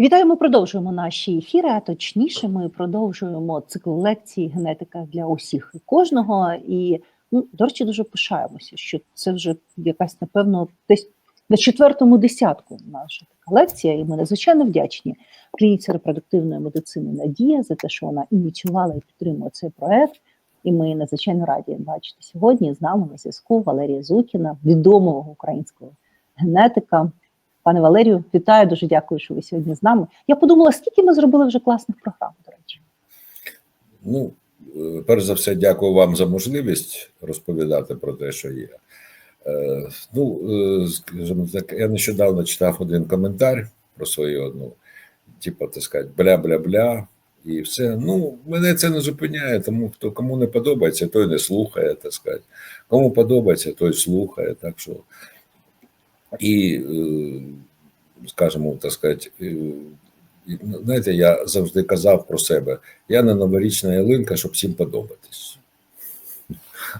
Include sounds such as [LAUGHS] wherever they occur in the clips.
Вітаю, ми продовжуємо наші ефіри, а точніше, ми продовжуємо цикл лекцій генетика для усіх і кожного. І ну, до речі, дуже пишаємося, що це вже якась, напевно, десь на четвертому десятку наша така лекція, і ми надзвичайно вдячні клініці репродуктивної медицини Надія за те, що вона ініціювала і підтримує цей проект. І ми надзвичайно раді бачити сьогодні з нами на зв'язку Валерія Зукіна, відомого українського генетика. Пане Валерію, вітаю, дуже дякую, що ви сьогодні з нами. Я подумала, скільки ми зробили вже класних програм, до речі. Ну, е, перш за все, дякую вам за можливість розповідати про те, що є. Е, Ну, е, скажімо так, я нещодавно читав один коментар про свою одну, типу, так сказати, бля-бля-бля, і все. Ну, мене це не зупиняє, тому хто кому не подобається, той не слухає, так сказати. Кому подобається, той слухає. Так що і, е, скажімо, так сказати, е, знаєте, я завжди казав про себе: я не новорічна ялинка, щоб всім подобатись.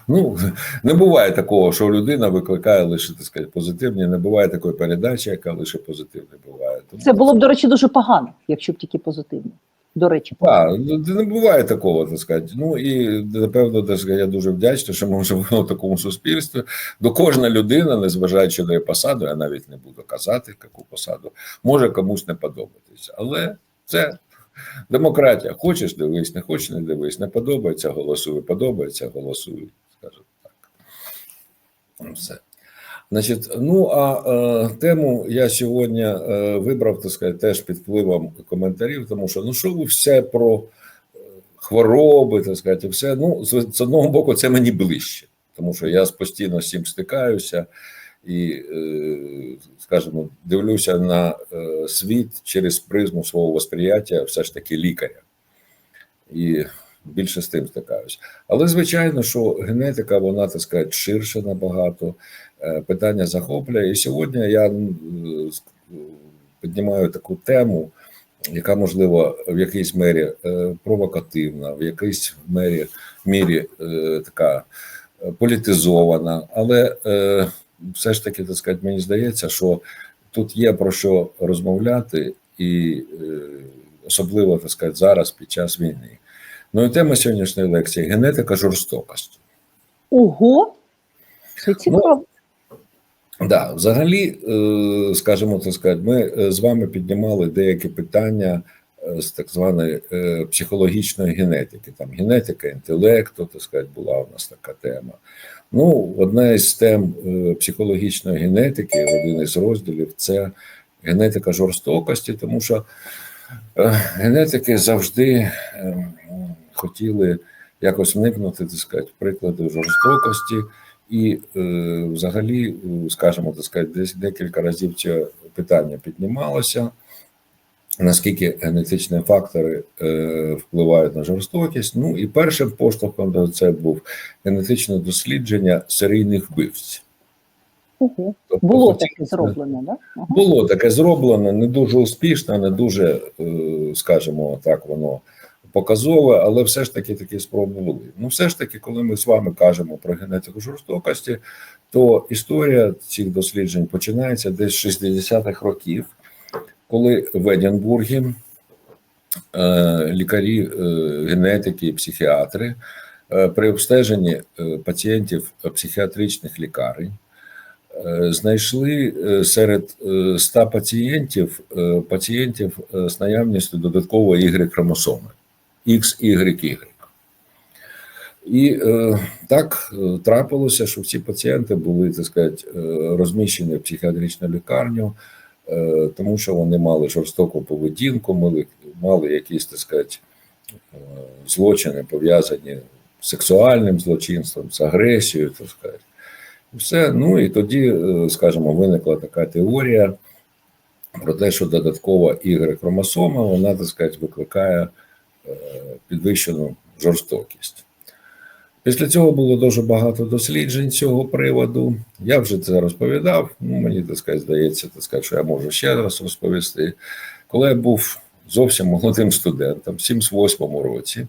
Ну, не буває такого, що людина викликає лише так сказати, позитивні, не буває такої передачі, яка лише позитивне буває. Тому Це було б, до речі, дуже погано, якщо б тільки позитивно. До речі, Так, ну, не буває такого, так сказати. Ну і напевно, так сказати, я дуже вдячний, що ми живемо в [LAUGHS] такому суспільстві. До кожна людина, незважаючи на її посаду, я навіть не буду казати, яку посаду, може комусь не подобатися. Але це демократія. Хочеш дивись, не хочеш не дивись, не подобається, голосуй, подобається, голосуй. Скажу так. Все. Значить, ну а е, тему я сьогодні е, вибрав, так сказати, теж під впливом коментарів, тому що ну що ви все про е, хвороби, так сказати, все. Ну, з, з одного боку, це мені ближче, тому що я постійно з цим стикаюся і, е, скажімо, дивлюся на е, світ через призму свого восприяття, все ж таки лікаря. І більше з тим стикаюся. Але звичайно, що генетика, вона так сказати, ширше набагато. Е, Питання захоплює. І сьогодні я піднімаю таку тему, яка можливо в якійсь мері е, провокативна, в якійсь мері мірі е, така політизована, але все ж таки, так сказати, мені здається, що тут є про що розмовляти, і особливо так сказати, зараз під час війни. Ну і тема сьогоднішньої лекції генетика жорстокості. ого, це цікаво. Да, взагалі, е, скажімо так сказати, ми е, з вами піднімали деякі питання е, з так званої психологічної генетики. Там генетика інтелекту, так сказати, була у нас така тема. Ну, одна із тем психологічної генетики, один із розділів це генетика жорстокості, тому що генетики завжди хотіли якось вникнути, так сказати, приклади жорстокості. І е, взагалі, е, скажімо, так сказати, десь декілька разів це питання піднімалося. Наскільки генетичні фактори е, впливають на жорстокість? Ну і першим поштовхом до це був генетичне дослідження серійних вбивців. Ого. Тобто, Було таке зроблено, да? Ага. Було таке зроблено, не дуже успішно, не дуже, е, скажімо так, воно показове, але все ж таки такі спроби були. Ну, все ж таки, коли ми з вами кажемо про генетику жорстокості, то історія цих досліджень починається десь з 60-х років, коли в Едінбургі е, лікарі, е, генетики психіатри е, при обстеженні е, пацієнтів психіатричних лікарень е, знайшли е, серед е, 100 пацієнтів пацієнтів з наявністю додаткової Y хромосоми XYY. І е, так е, трапилося, що всі пацієнти були, так сказати, е, розміщені в психіатричну лікарню, е, тому що вони мали жорстоку поведінку, мали, мали якісь, так сказати, е, злочини пов'язані з сексуальним злочинством, з агресією, так сказати. Все. Ну і тоді, скажімо, виникла така теорія про те, що додаткова Y-хромосома, вона, так сказати, викликає підвищену жорстокість. Після цього було дуже багато досліджень цього приводу. Я вже це розповідав. Ну, мені так сказати, здається, так сказати, що я можу ще раз розповісти. Коли я був зовсім молодим студентом, в 78 році,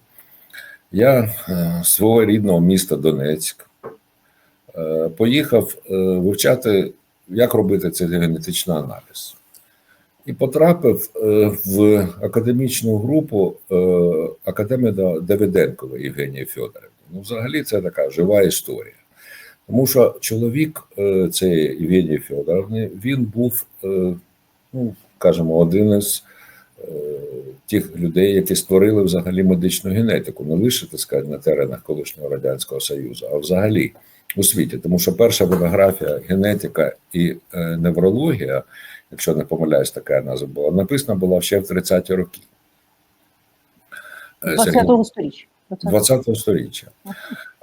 я е, з свого рідного міста Донецьк е, поїхав е, вивчати, як робити цей генетичний аналіз. І потрапив е, в академічну групу е, Академії Давиденкової Євгенії Федорівни. Ну, взагалі, це така жива історія. Тому що чоловік е, цієї Євгенії Федоровни, він був, ну, скажімо, один із тих людей, які створили взагалі медичну генетику, не лише так сказати, на теренах колишнього Радянського Союзу, а взагалі у світі. Тому що перша монографія генетика і е, неврологія, якщо не помиляюсь, така назва була, написана була ще в 30-ті роки. Е, 20-го сторіччя. 20-го. 20-го сторіччя.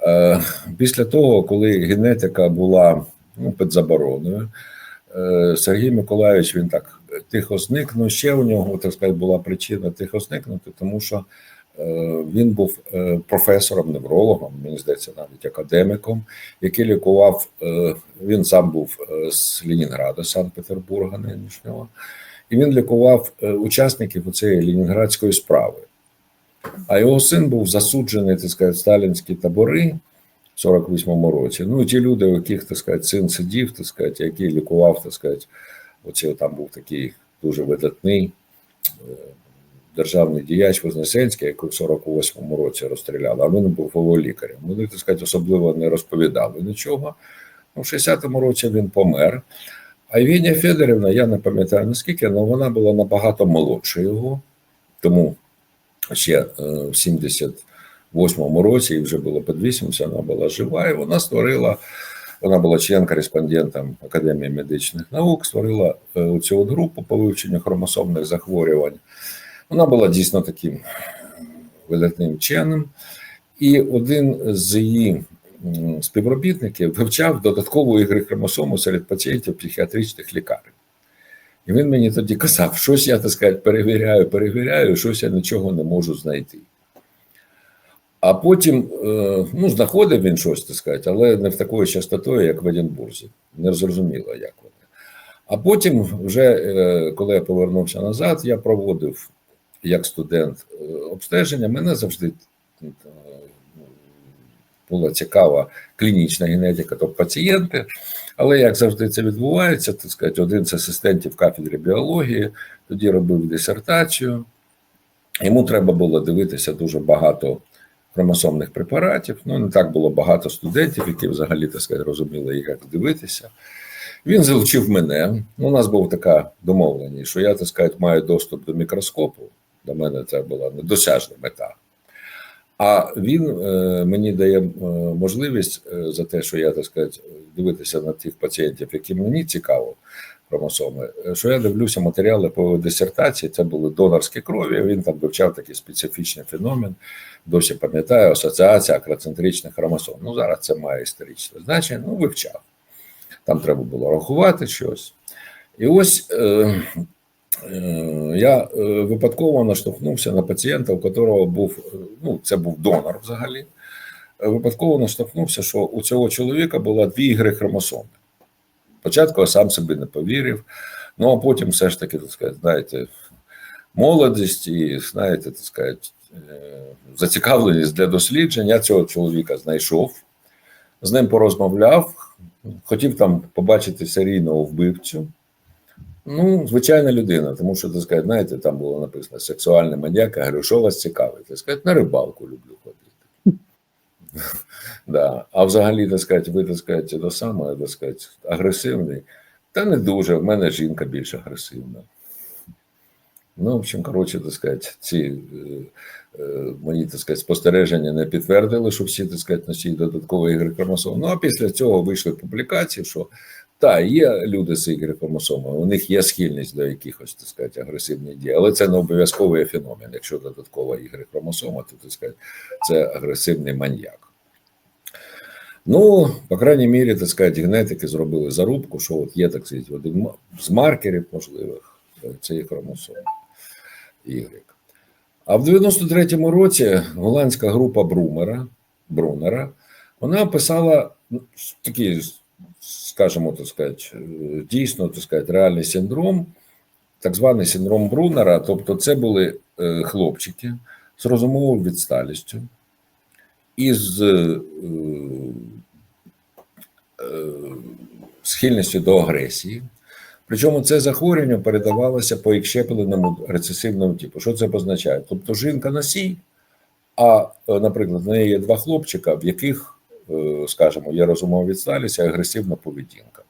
Е, Після того, коли генетика була ну, під забороною, е, Сергій Миколаївич він так тихо зник. Ну, ще у нього так сказати, була причина тихо зникнути, тому що він був е, професором, неврологом, мені здається, навіть академіком, який лікував. е, Він сам був е, з Ленінграда, Санкт-Петербурга нинішнього, і він лікував е, учасників цієї ленінградської справи. А його син був засуджений, так сказати, в сталінські табори в 48-му році. Ну, і ті люди, у яких, так сказати, син сидів, так сказати, який лікував, так сказати, оці там був такий дуже видатний е, державний діяч Вознесенський, який в 48-му році розстріляли, а він був його лікарем. Вони, так сказати, особливо не розповідали нічого. Ну, в 60-му році він помер. А Євгенія Федорівна, я не пам'ятаю наскільки, але вона була набагато молодша його, тому ще е, в 78-му році, і вже було під 80, вона була жива, і вона створила, вона була член-кореспондентом Академії медичних наук, створила е, цю групу по вивченню хромосомних захворювань. Вона була дійсно таким видатним вченим, і один з її співробітників вивчав додаткову ігри хромосому серед пацієнтів психіатричних лікарень. І він мені тоді казав, щось я так сказати, перевіряю, перевіряю, щось я нічого не можу знайти. А потім, е, ну, знаходив він щось, так сказати, але не в такою частотою, як в Единбурзі. Не зрозуміло, як вони. А потім, вже е, коли я повернувся назад, я проводив як студент е, обстеження. Мене завжди е, була цікава клінічна генетика, тобто пацієнти. Але як завжди це відбувається, так сказати, один з асистентів кафедри біології тоді робив дисертацію. Йому треба було дивитися дуже багато хромосомних препаратів. Ну, не так було багато студентів, які взагалі так сказати, розуміли, як дивитися. Він залучив мене. Ну, у нас була така домовленість, що я так сказати, маю доступ до мікроскопу. Для мене це була недосяжна мета. А він е, мені дає е, можливість е, за те, що я так сказати, дивитися на тих пацієнтів, які мені цікаво, хромосоми, е, що я дивлюся матеріали по дисертації. Це були донорські крові. Він там вивчав такий специфічний феномен. Досі пам'ятаю, асоціація акроцентричних хромосом. Ну зараз це має історичне значення. Ну, вивчав. Там треба було рахувати щось. І ось е, я е, випадково наштовхнувся на пацієнта, у якого був, е, ну, це був донор взагалі. Е, Випадково наштовхнувся, що у цього чоловіка було дві ігри хромосоми. Спочатку я сам собі не повірив, ну а потім все ж таки, так сказати, знаєте, молодість і, знаєте, так сказати, е, зацікавленість для досліджень. Я цього чоловіка знайшов, з ним порозмовляв, хотів там побачити серійного вбивцю. Ну, звичайна людина, тому що, так сказати, знаєте, там було написано сексуальний маньяк, я говорю, що вас цікавить? Так сказати, на рибалку люблю ходити. [LAUGHS] да. А взагалі, так сказати, ви, так сказати, до саме, так сказати, агресивний. Та не дуже, в мене жінка більш агресивна. Ну, в общем, коротше, так сказати, ці е, е, мої так сказати, спостереження не підтвердили, що всі так сказати, носії додаткової ігри хромосом. Ну а після цього вийшли публікації, що так, є люди з ігри хромосоми, у них є схильність до якихось так сказати, агресивних дій, але це не обов'язковий феномен. Якщо додаткова ігри хромосома, то так сказати, це агресивний маньяк. Ну, по крайній мірі, так сказати, генетики зробили зарубку, що от є так сказати, один з маркерів можливих це є хромосома Y. А в 93-му році голландська група Брумера, Брунера, вона описала ну, такий, скажімо, так сказати, е, дійсно так сказати, реальний синдром, так званий синдром Брунера. Тобто, це були е, хлопчики з розумовою відсталістю, із е, е, схильністю до агресії. Причому це захворювання передавалося по ікщепленому рецесивному типу. Що це позначає? Тобто жінка носій, а, е, наприклад, в неї є два хлопчика, в яких, скажімо, є розумова відсталість і агресивна поведінка.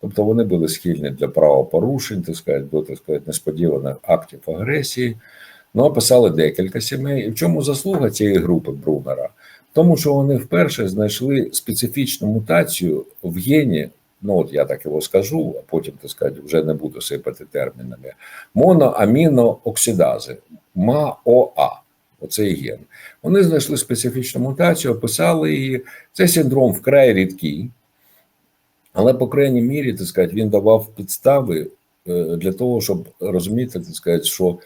Тобто вони були схильні для правопорушень, так сказати, до так сказати, несподіваних актів агресії. Ну, описали декілька сімей. І в чому заслуга цієї групи Брунера? Тому, що вони вперше знайшли специфічну мутацію в гені, ну от я так його скажу, а потім так сказати, вже не буду сипати термінами. Моноамінооксидази, МАОА. Оцей ген. Вони знайшли специфічну мутацію, описали її. Це синдром вкрай рідкий, але, по крайній мірі, так сказати, він давав підстави е, для того, щоб розуміти, так сказати, що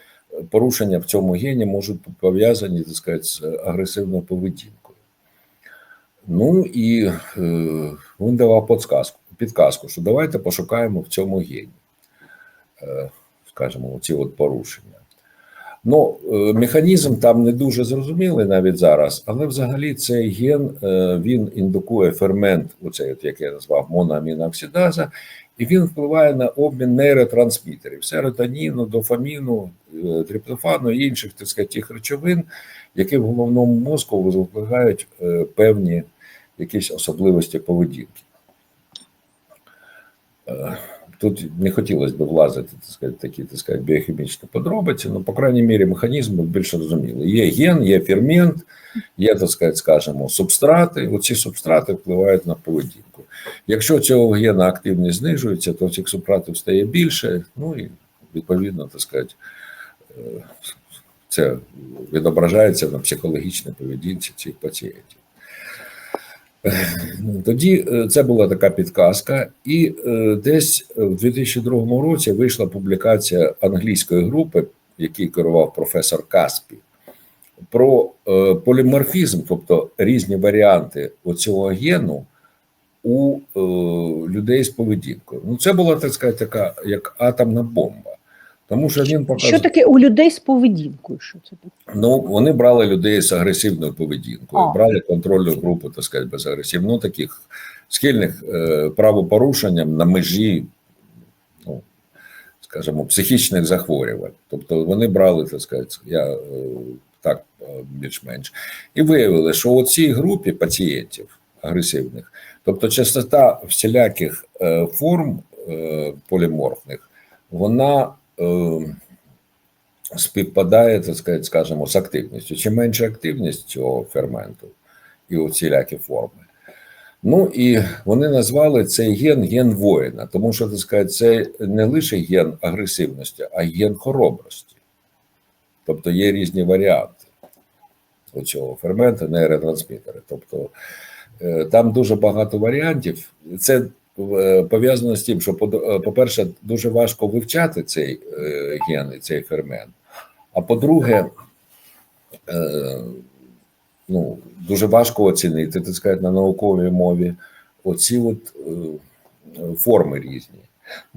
порушення в цьому гені можуть бути пов'язані так сказати, з агресивною поведінкою. Ну і е, він давав підказку, підказку, що давайте пошукаємо в цьому гені, е, скажімо, ці от порушення. Ну, е, механізм там не дуже зрозумілий навіть зараз, але взагалі цей ген е, він індукує фермент, оцей, от, як я назвав, моноамінооксидаза, і він впливає на обмін нейротрансмітерів серотоніну, дофаміну, е, триптофану і інших так сказати, тих речовин, які в головному мозку викликають певні якісь особливості поведінки. Тут не хотілося б влазити так сказати, такі так сказати, біохімічні подробиці, але, по крайній мірі, механізм більш зрозумілий. Є ген, є фермент, є, так сказати, скажімо, субстрати. Оці субстрати впливають на поведінку. Якщо цього гена активність знижується, то цих субстратів стає більше, ну і відповідно, так сказати, е, це відображається на психологічній поведінці цих пацієнтів. Тоді е, це була така підказка, і е, десь в 2002 році вийшла публікація англійської групи, який керував професор Каспі, про е, поліморфізм, тобто різні варіанти оцього гену у е, людей з поведінкою. Ну, це була так сказати, така як атомна бомба. Тому що він показав, Що таке у людей з поведінкою? Що це таке? Ну, вони брали людей з агресивною поведінкою, А. брали контрольну групу, так сказати, без агресивних, ну, таких схильних е, правопорушенням на межі, ну, скажімо, психічних захворювань. Тобто вони брали, так сказати, я е, так е, більш-менш, і виявили, що у цій групі пацієнтів агресивних, тобто частота всіляких е, форм е, поліморфних, вона. Е, співпадає, так сказати, скажімо, з активністю. Чим менша активність цього ферменту і усілякі форми. Ну і вони назвали цей ген ген воїна, тому що так сказати, це не лише ген агресивності, а ген хоробрості. Тобто є різні варіанти у цього ферменту, нейротрансмітери. Тобто е, там дуже багато варіантів. Це пов'язано з тим, що, е, по-перше, дуже важко вивчати цей е, ген і цей фермент. А по-друге, е, ну, дуже важко оцінити, так сказати, на науковій мові оці от, е, форми різні.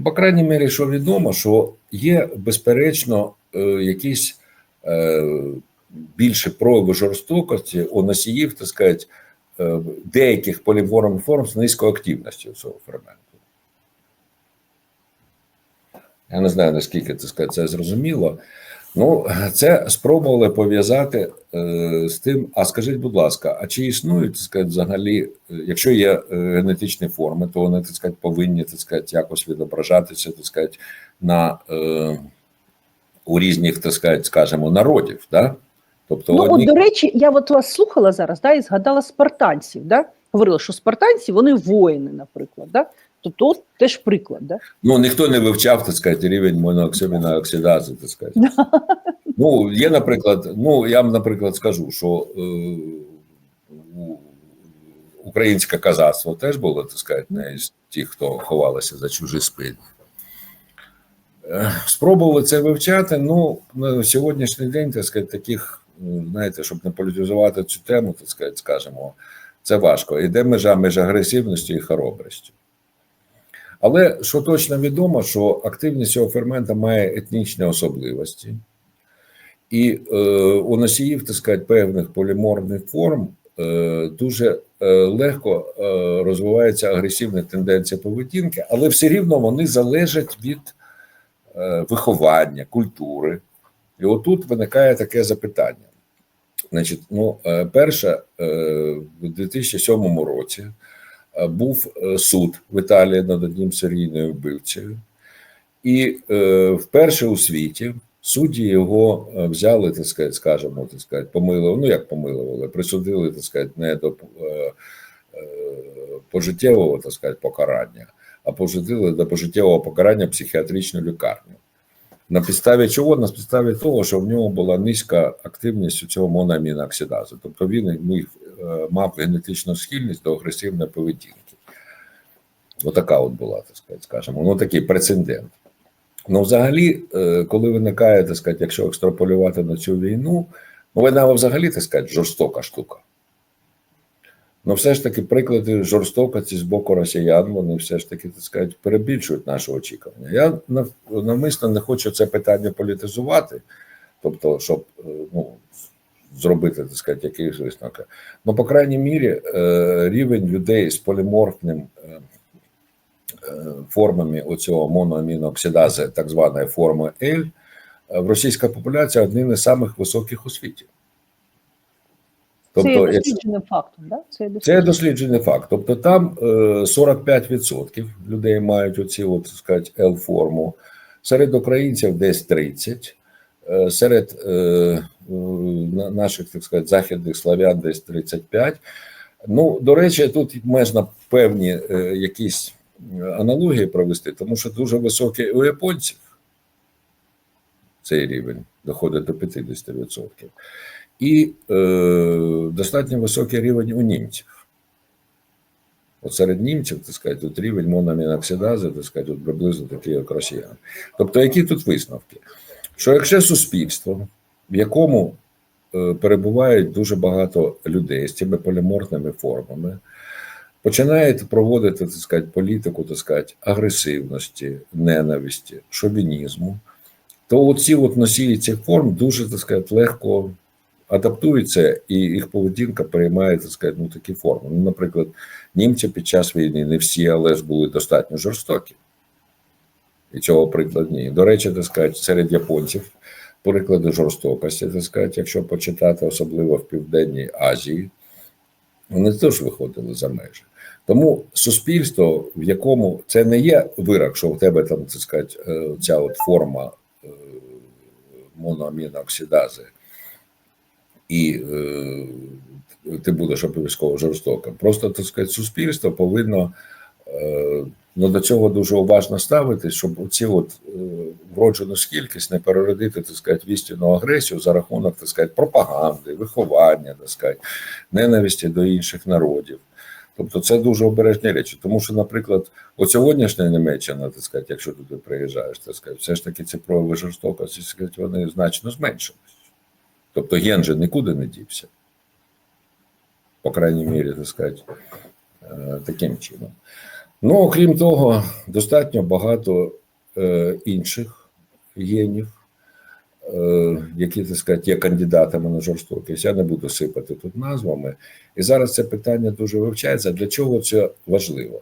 По крайній мірі, що відомо, що є, безперечно, е, якісь е, більше прояви жорстокості у носіїв, так сказати, е, деяких поліморфних форм з низькою активністю цього ферменту. Я не знаю, наскільки сказати, це зрозуміло. Ну, це спробували пов'язати е, з тим. А скажіть, будь ласка, а чи існують так сказати, взагалі, е, якщо є е, генетичні форми, то вони так сказати, повинні так сказати, якось відображатися так сказати, на, е, у різних, так сказати, скажімо, народів. Да? Тобто, Ну, одні... от, до речі, я от вас слухала зараз, да, і згадала спартанців. Да? Говорила, що спартанці вони воїни, наприклад. Да? Тобто, от теж приклад. Да? Ну, ніхто не вивчав, так сказати, рівень монооксидази, так сказати. [LAUGHS] Ну, є, наприклад, ну, я вам, наприклад, скажу, що е, українське казацтво теж було, так сказати, не з тих, хто ховалися за чужі спини. Е, Спробували це вивчати. Ну, на сьогоднішній день, так сказати, таких, знаєте, щоб не політизувати цю тему, так сказати, скажімо, це важко. Іде межа між агресивністю і хоробрістю. Але що точно відомо, що активність цього фермента має етнічні особливості, і е, у носіїв, так сказати, певних поліморфних форм е, дуже е, легко е, розвиваються агресивні тенденції поведінки, але все рівно вони залежать від е, виховання, культури. І отут виникає таке запитання. Значить, ну, е, перше, е, в 2007 році е, був суд в Італії над одним серійною вбивцею, і вперше у світі судді його взяли, так сказати, скажімо, так сказати, помилували, ну як помилували, присудили, так сказати, не до пожиттєвого, так сказати, покарання, а пожитили до пожиттєвого покарання психіатричну лікарню. На підставі чого? На підставі того, що в нього була низька активність у цього моноаміноксидазу. Тобто він міг, е, мав генетичну схильність до агресивної поведінки. Отака от була, так сказати, скажімо, ну такий прецедент. Ну, взагалі, е, коли виникає, так сказати, якщо екстраполювати на цю війну, ну війна взагалі, так сказати, жорстока штука. Ну, все ж таки, приклади жорстокості з боку росіян, вони все ж таки, так сказати, перебільшують наші очікування. Я нав- навмисно не хочу це питання політизувати, тобто, щоб е, ну, зробити, так сказати, якийсь висновки. Ну, по крайній мірі, е, рівень людей з поліморфним е, формами оцього моноаміноксидази, так званої форми L, в російській популяції один із самих високих у світі. Це є дослідженим фактом, да? Це є це дослідженим. досліджений факт. Тобто там е, 45% людей мають оці, от, так сказати, L-форму, серед українців десь 30%, е, серед е, е, наших, так сказати, західних славян десь 35%. Ну, до речі, тут можна певні е, якісь аналогії провести, тому що дуже високий у японців цей рівень доходить до 50%. І е, достатньо високий рівень у німців. От серед німців, так сказати, тут рівень мономіноксидази, так сказати, от приблизно такий, як росіян. Тобто, які тут висновки? Що якщо суспільство, в якому е, перебувають дуже багато людей з цими поліморфними формами, починають проводити, так сказати, політику, так сказати, агресивності, ненависті, шовінізму, то оці от носії цих форм дуже, так сказати, легко адаптуються, і їх поведінка приймає, так сказати, ну, такі форми. Ну, наприклад, німці під час війни не всі, але ж були достатньо жорстокі. І цього приклад ні. До речі, так сказати, серед японців приклади жорстокості, так сказати, якщо почитати, особливо в Південній Азії, вони теж виходили за межі. Тому суспільство, в якому це не є вирок, що в тебе там, так сказати, е, ця от форма е, моноаміноксидази, і е, ти будеш обов'язково жорстоким. Просто так сказати, суспільство повинно е, ну, до цього дуже уважно ставитись, щоб ці от е, вроджену скількість не переродити, так сказати, в істинну агресію за рахунок, так сказати, пропаганди, виховання, так сказати, ненависті до інших народів. Тобто це дуже обережні речі. Тому що, наприклад, от сьогоднішня Німеччина, так сказати, якщо туди приїжджаєш, так сказати, все ж таки ці прояви жорстокості, так вони значно зменшились. Тобто ген же нікуди не дівся. По крайній мірі, так сказати, е, таким чином. Ну, окрім того, достатньо багато е, інших генів, е, які, так сказати, є кандидатами на жорстокість. Я не буду сипати тут назвами. І зараз це питання дуже вивчається. Для чого це важливо?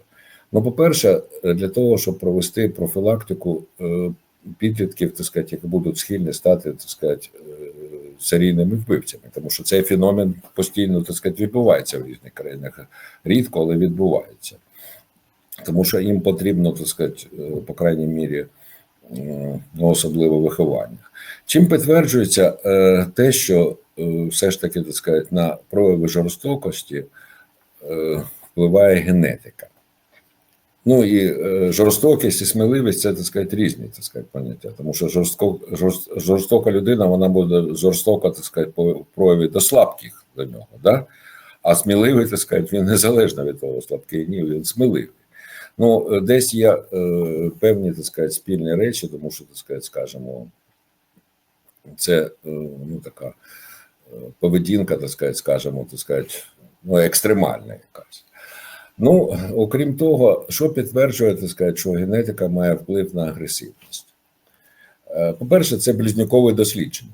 Ну, по-перше, для того, щоб провести профілактику е, підлітків, так сказати, які будуть схильні стати, так сказати, е, серійними вбивцями, тому що цей феномен постійно, так сказати, відбувається в різних країнах. Рідко, але відбувається. Тому що їм потрібно, так сказати, е, по крайній мірі, ну, особливо виховання. Чим підтверджується е, те, що е, все ж таки, так сказати, на прояви жорстокості впливає генетика. Ну і е, жорстокість і сміливість це так сказати, різні так сказати, поняття. Тому що жорстко, жорст, жорстока людина вона буде жорстока, так сказати, по прояві до слабких до нього. Да? А сміливий, так сказати, він незалежно від того, слабкий ні, він сміливий. Ну, е, десь є е, певні так сказати, спільні речі, тому що, так сказати, скажімо, це е, ну, така е, поведінка, так сказати, скажімо, так сказати, ну, екстремальна якась. Ну, окрім того, що підтверджує, так сказати, що генетика має вплив на агресивність? Е, По-перше, це близнюкове дослідження.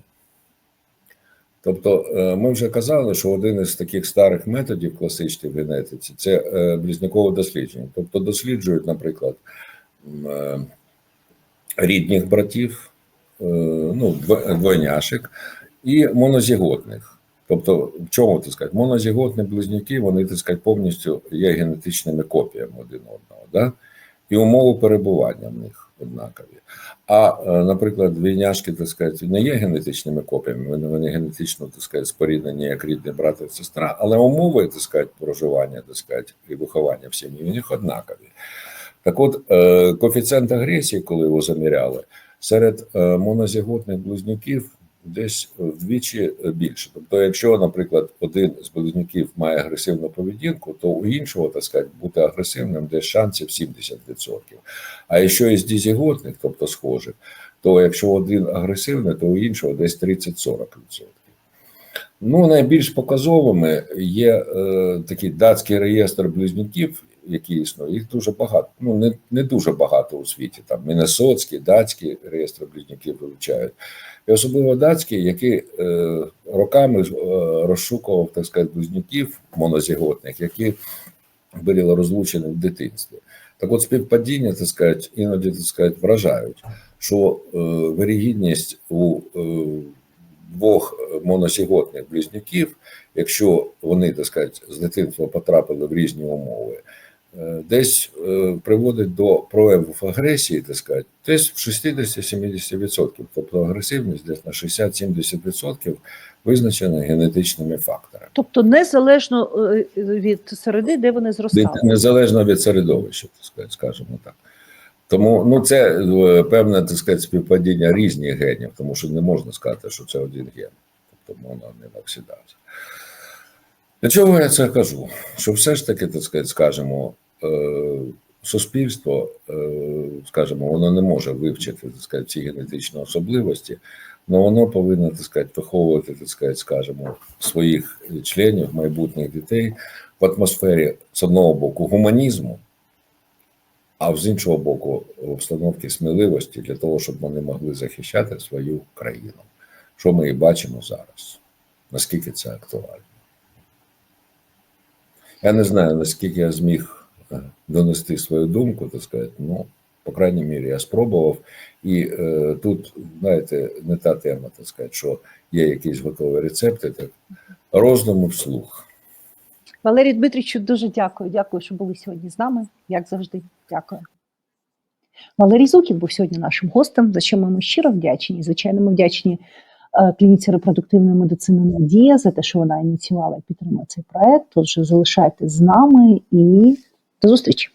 Тобто, е, ми вже казали, що один із таких старих методів класичних в генетиці це е, близнюкове дослідження. Тобто досліджують, наприклад, рідних братів, ну, двойняшек і монозіготних. Тобто, в чому так сказати, монозіготні близнюки, вони так сказати, повністю є генетичними копіями один одного, да? і умови перебування в них однакові. А, е, наприклад, двійняшки, так сказати, не є генетичними копіями, вони, вони генетично так сказати, споріднені як рідний брат і сестра, але умови так сказати, проживання так сказати, і виховання в сім'ї у них однакові. Так от, е, коефіцієнт агресії, коли його заміряли, серед е, монозіготних близнюків десь вдвічі більше. Тобто, якщо, наприклад, один з близнюків має агресивну поведінку, то у іншого, так сказати, бути агресивним десь шансів 70%. А якщо із дізіготних, тобто схожих, то якщо один агресивний, то у іншого десь 30-40%. Ну, найбільш показовими є е, такий датський реєстр близнюків, який існує. Їх дуже багато. Ну не, не дуже багато у світі. Там Міннесотський, датський реєстр близнюків вивчають. І особливо датський, який е, роками е, розшукував так сказати, близнюків монозіготних, які були розлучені в дитинстві. Так от співпадіння, так сказати, іноді так сказати, вражають, що е, вирігідність у е, двох монозіготних близнюків, якщо вони так сказати, з дитинства потрапили в різні умови, десь е, приводить до проявів агресії, так сказати, десь в 60-70%. Тобто агресивність десь на 60-70% визначена генетичними факторами. Тобто незалежно е, від середи, де вони зростали. Незалежно від середовища, так сказати, скажімо так. Тому ну це е, певне так сказати, співпадіння різних генів, тому що не можна сказати, що це один ген, тобто воно не оксидаза. Для чого я це кажу? Що все ж таки, так сказати, скажімо, е, суспільство, е, скажімо, воно не може вивчити так сказати, ці генетичні особливості, але воно повинно так сказати, виховувати, так сказати, скажімо, своїх членів, майбутніх дітей в атмосфері з одного боку гуманізму, а з іншого боку, в обстановці сміливості для того, щоб вони могли захищати свою країну. Що ми і бачимо зараз, наскільки це актуально. Я не знаю, наскільки я зміг е, донести свою думку, так сказати, ну, по крайній мірі, я спробував. І е, тут, знаєте, не та тема, так сказати, що є якісь готові рецепти, так роздуму вслух. Валерій Дмитричу, дуже дякую. Дякую, що були сьогодні з нами. Як завжди, дякую. Валерій Зуків був сьогодні нашим гостем, за що ми щиро вдячні. Звичайно, ми вдячні е, клініці репродуктивної медицини Надія за те, що вона ініціювала і підтримала цей проект. Отже, залишайтесь з нами і зустрічі.